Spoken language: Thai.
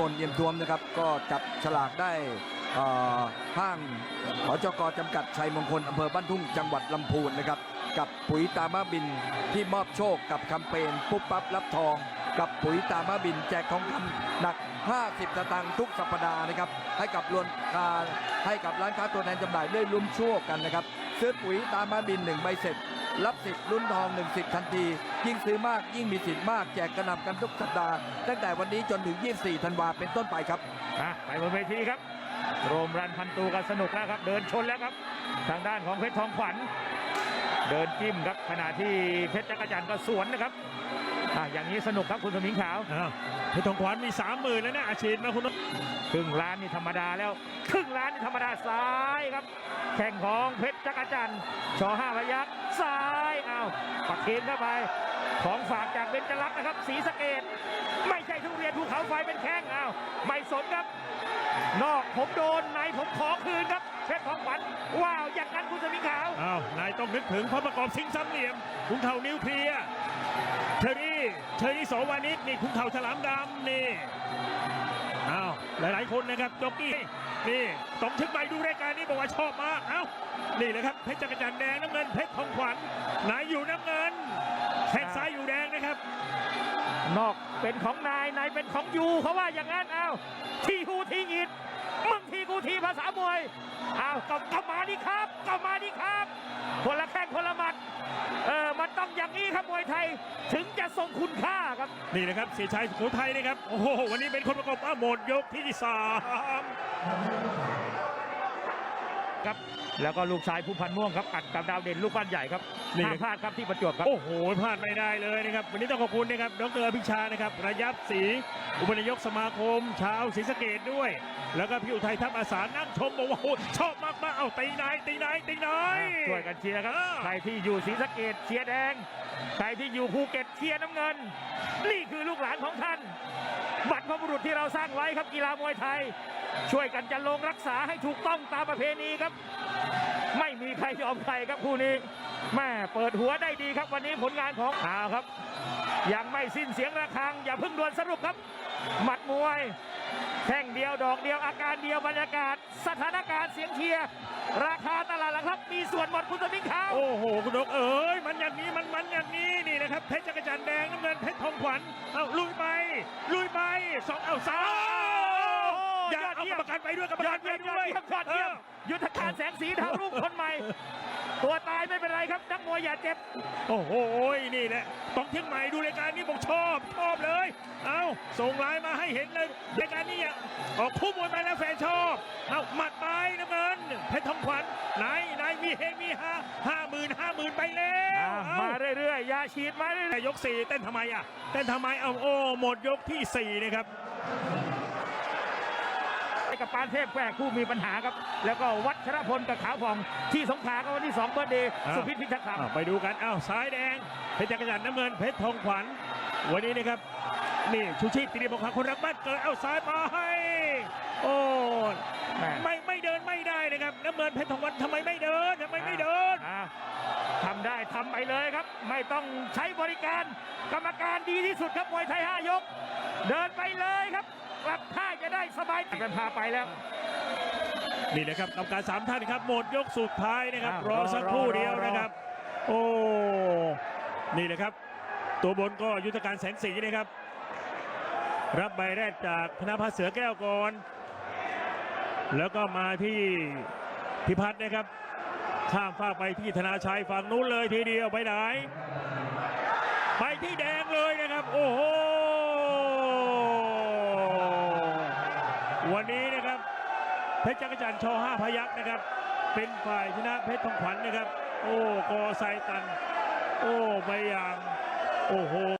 คนเยี่ยมทวมนะครับก็จับฉลากได้อ่อห้างหจกจำกัดชัยมงคลอำเภอบ้านทุ่งจังหวัดลำพูนนะครับ กับปุ๋ยตามาบินที่มอบโชคกับแคมเปญปุ๊บปั๊บรับทอง กับปุ๋ยตามาบินแจกทองคำหนัก 50 สตางค์ทุกสัปดาห์นะครับ ให้กับรวนค้าให้กับร้านค้าตัวแทนจำหน่ายได้ลุ้มโชคกันนะครับ ซื้อปุ๋ยตามาบินหนึ่งใบเสร็จ รับสิทธิ์ลุ้นทองหนึ่งสิทธิ์ทันที ยิ่งซื้อมากยิ่งมีสิทธิ์มากแจกกระนำกันทุกสัปดาห์ตั้งแต่วันนี้จนถึง 24 ธันวาเป็นต้นไปครับอะไปบนเวทีครับ โรมรันพันตูกันสนุกแล้วครับ เดินชนแล้วครับ ทางด้านของเพชรทองขวัญ เดินจิ้มครับขณะที่เพชรจักรจันทร์ก็สวนนะครับ อะอย่างนี้สนุกครับคุณสมิงขาวอ้าวเพชรทองขวัญมีสามหมื่นแล้วนะอาชีพนะคุณนพครึ่งล้านนี่ธรรมดาแล้ว ครึ่งล้านนี่ธรรมดาซ้ายครับ แข่งของเพชรจักรจันทร์ชอห้าพยักษ์ซ้ายอ้าวปักเคนเข้าไป ของฝากจากเบญจรักษ์นะครับสีสะเกดไม่ใช่ทุเรียนภูเขาไฟเป็นแข้งอ้าวไม่สมครับ นอกผมโดนในผมขอคืนครับเพชรทองขวัญว้าวอย่างนั้นคุณสมิงขาวอ้าวนายต้องนึกถึงพระประกอบสิงห์สามเหลี่ยมขุนเข่านิวเคลียร์ เทอรี่โสวานิชนี่ขุนเข่าฉลามดำนี่อ้าวหลายๆคนนะครับจ็อกกี้นี่ต้องถึงไปดูรายการนี้บอกว่าชอบมากเอ้านี่แหละครับเพชรจักรจันแดงน้ำเงินเพชรทองขวัญไหนอยู่น้ำเงินแข้งซ้ายอยู่แดงนะครับ นอกเป็นของนายนายเป็นของยูเขาว่าอย่างนั้นอ้าวทีฮูทีอิดมึงทีกูทีภาษามวยอ้าวก็ก็มาดิครับก็มาดิครับคนละแข้งคนละหมัดเออมันต้องอย่างนี้ครับมวยไทยถึงจะ ทรงคุณค่าครับ นี่นะครับเสียชัยสุโขทัยนะครับ โอ้โห วันนี้เป็นคนประกบอ้าวหมดยกที่สาม ครับ แล้วก็ลูกชายผู้พันม่วงครับอัดกับดาวเด่นลูกบ้านใหญ่ครับนี่ ห้ามนะพลาดครับที่ประจวบครับ โอ้โหพลาดไม่ได้เลยนะครับ วันนี้ต้องขอบคุณนะครับดรอภิชานะครับระยับศรีอุปนายกสมาคม ชาวศรีสะเกดด้วย แล้วก็พี่อุทัยทัพอาสานั่งชมบอกว่าโอ้โหชอบมากมาเอาตีนายตีนายตีนาย ช่วยกันเชียร์ครับเออใครที่อยู่ศรีสะเกดเชียร์แดง ใครที่อยู่ภูเก็ตเชียร์น้ำเงิน นี่คือลูกหลานของท่าน บัตรพบุรุษที่เราสร้างไว้ครับกีฬามวยไทย ช่วยกันจะลงรักษาให้ถูกต้องตามประเพณีครับ ไม่มีใครยอมใครครับคู่นี้แม่เปิดหัวได้ดีครับวันนี้ผลงานของอ้าวครับ ยังไม่สิ้นเสียงระฆัง อย่าเพิ่งด่วนสรุปครับ หมัดมวยแข่งเดียวดอกเดียวอาการเดียวบรรยากาศ สถานการณ์เสียงเชียร์ราคาตลาดหลังครับมีส่วนหมดคุณสมิงขาวโอ้โห คุณนกเอ๋ยมันอย่างนี้มันมันอย่างนี้นี่นะครับเพชรจักรจันแดงน้ำเงินเพชรทองขวัญ สองเอาสามอย่าเอากรรมการไปด้วยกรรมยอการดไปเยี่ยมยด้อวดยเยี่ยมยอดเยี่ยมยุทธการแสงสีดาวรุ่งคนใหม่ ตัวตายไม่เป็นไรครับนักมวยอย่าเจ็บ โอ้โหนี่แหละต้องเชียงใหม่ดูรายการนี้บอกชอบชอบเลย เอาส่งไลน์มาให้เห็นเลยรายการนี้อะออกคู่มวยไปแล้วแฟนชอบ เอาหมัดไปน้ำเงินเพชรทองขวัญไหนไหน มีเฮมีฮาห้าหมื่นห้าหมื่นไปแล้วอะเอามาเรื่อยๆยาฉีดมาเรื่อยแต่ยกสี่เต้นทำไมอะเต้นทำไมเอาโอ้หมดยกที่สี่นะครับๆกับปานเทพแฝกผู้มีปัญหาครับ แล้วก็วัชรพลกับขาวผ่องที่สงขลาก็วันที่2เบอร์เดย์อ้าวสุพิษพิทักษ์ครับอ้าวไปดูกันอ้าวซ้ายแดงเพชรจักรจันทร์น้ำเงินเพชรทองขวัญวันนี้นะครับ นี่ชูชีพตรีบอกว่าคนรักบ้านเกิดเอาซ้ายไปโอ้แม่ไม่ไม่เดินไม่ได้นะครับน้ำเงินเพชรทองวันทำไมไม่เดินทำไมไม่เดินอะทำได้ทำไปเลยครับ ไม่ต้องใช้บริการกรรมการดีที่สุดครับมวยไทย5ยก เดินไปเลยครับกลับท่าจะได้สบายใจกันพาไปแล้วนี่นะครับกรรมการสามท่านครับหมดยกสุดท้ายนะครับอะรอสักครู่รอรอเดียวรอนะครับ โอ้ นี่แหละครับ ตัวบนก็ยุทธการแสงสีนะครับ รับใบแรกจากธนพัฒน์เสือแก้วก่อน แล้วก็มาที่พิพัฒน์นะครับ ข้ามฟากไปที่ธนาชัยฝั่งนู้นเลยทีเดียวไปไหน ไปที่แดงเลยนะครับ โอ้โห วันนี้นะครับ เพชรจักรจันทร์ชอห้าพยักนะครับ เป็นฝ่ายชนะเพชรทองขวัญนะครับ โอ้กอไซตัน โอ้ไปอย่าง โอ้โห